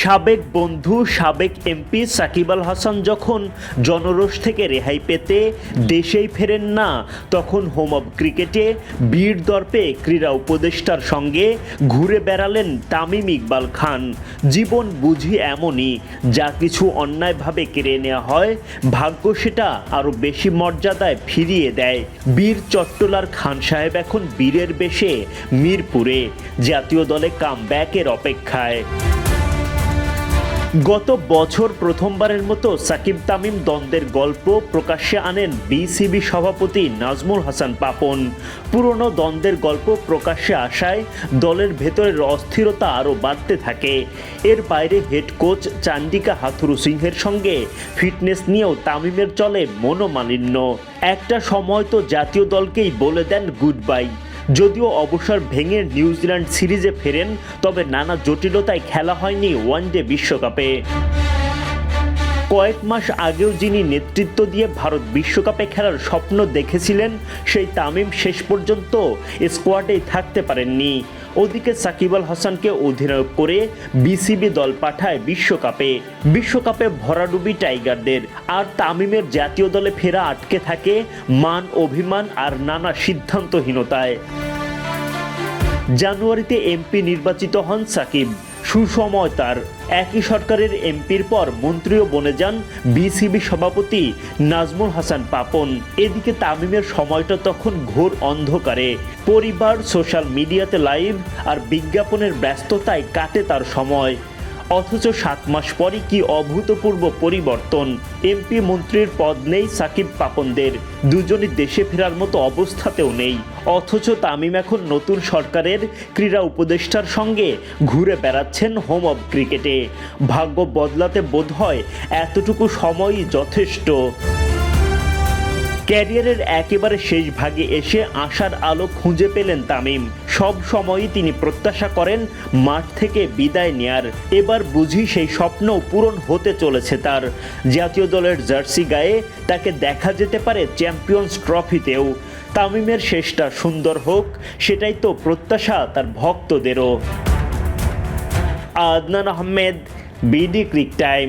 সাবেক বন্ধু, সাবেক এমপি সাকিব আল হাসান যখন জনরোষ থেকে রেহাই পেতে দেশেই ফেরেন না, তখন হোম অব ক্রিকেটে বীর দর্পে ক্রীড়া উপদেষ্টার সঙ্গে ঘুরে বেড়ালেন তামিম ইকবাল খান। জীবন বুঝি এমনই, যা কিছু অন্যায়ভাবে কেড়ে নেওয়া হয়, ভাগ্য সেটা আরও বেশি মর্যাদায় ফিরিয়ে দেয়। বীর চট্টলার খান সাহেব এখন বীরের বেশে মিরপুরে, জাতীয় দলে কাম ব্যাকের অপেক্ষায়। গত বছর প্রথমবারের মতো সাকিব তামিম দ্বন্দ্বের গল্প প্রকাশ্যে আনেন বিসিবি সভাপতি নাজমুল হাসান পাপন। পুরনো দ্বন্দ্বের গল্প প্রকাশ্যে আসায় দলের ভেতরের অস্থিরতা আরও বাড়তে থাকে। এর বাইরে হেড কোচ চান্ডিকা হাথুরু সিংহের সঙ্গে ফিটনেস নিয়েও তামিমের চলে মনোমালিন্য। একটা সময় তো জাতীয় দলকেই বলে দেন গুড বাই। যদিও অবসর ভেঙে নিউজিল্যান্ড সিরিজে ফেরেন, তবে নানা জটিলতায় খেলা হয়নি ওয়ানডে বিশ্বকাপে। কয়েক মাস আগেও যিনি নেতৃত্ব দিয়ে ভারত বিশ্বকাপে খেলার স্বপ্ন দেখেছিলেন, সেই তামিম শেষ পর্যন্ত স্কোয়াডেই থাকতে পারেননি। ওদিকে সাকিব আল হাসানকে অধিনায়ক করে বিসিবি দল পাঠায় বিশ্বকাপে। বিশ্বকাপে ভরাডুবি টাইগারদের আর তামিমের জাতীয় দলে ফেরা আটকে থাকে মান অভিমান আর নানা সিদ্ধান্তহীনতায়। জানুয়ারিতে এমপি নির্বাচিত হন সাকিব। সুসময় তার একই সরকারের এমপির পর মন্ত্রীও বনে যান বিসিবি সভাপতি নাজমুল হাসান পাপন। এদিকে তামিমের সময়টা তখন ঘোর অন্ধকারে। পরিবার সোশ্যাল মিডিয়াতে লাইভ আর বিজ্ঞাপনের ব্যস্ততায় কাটে তার সময়। অথচ সাত মাস পরই কি অভূতপূর্ব পরিবর্তন? এমপি মন্ত্রীর পদ নেই সাকিব পাপনদের। দুজনই দেশে ফেরার মতো অবস্থাতেও নেই। অথচ তামিম এখন নতুন সরকারের ক্রীড়া উপদেষ্টার সঙ্গে ঘুরে বেড়াচ্ছেন হোম অব ক্রিকেটে। ভাগ্য বদলাতে বোধ হয় এতটুকু সময়ই যথেষ্ট। ক্যারিয়ারের একেবারে শেষ ভাগে এসে আশার আলো খুঁজে পেলেন তামিম। সব সময়ই তিনি প্রত্যাশা করেন মাঠ থেকে বিদায় নেয়ার। এবার বুঝি সেই স্বপ্ন পূরণ হতে চলেছে তার। জাতীয় দলের জার্সি গায়ে তাকে দেখা যেতে পারে চ্যাম্পিয়ন্স ট্রফিতেও। তামিমের শেষটা সুন্দর হোক, সেটাই তো প্রত্যাশা তার ভক্তদেরও। Adnan Ahmed, BD Cric Time.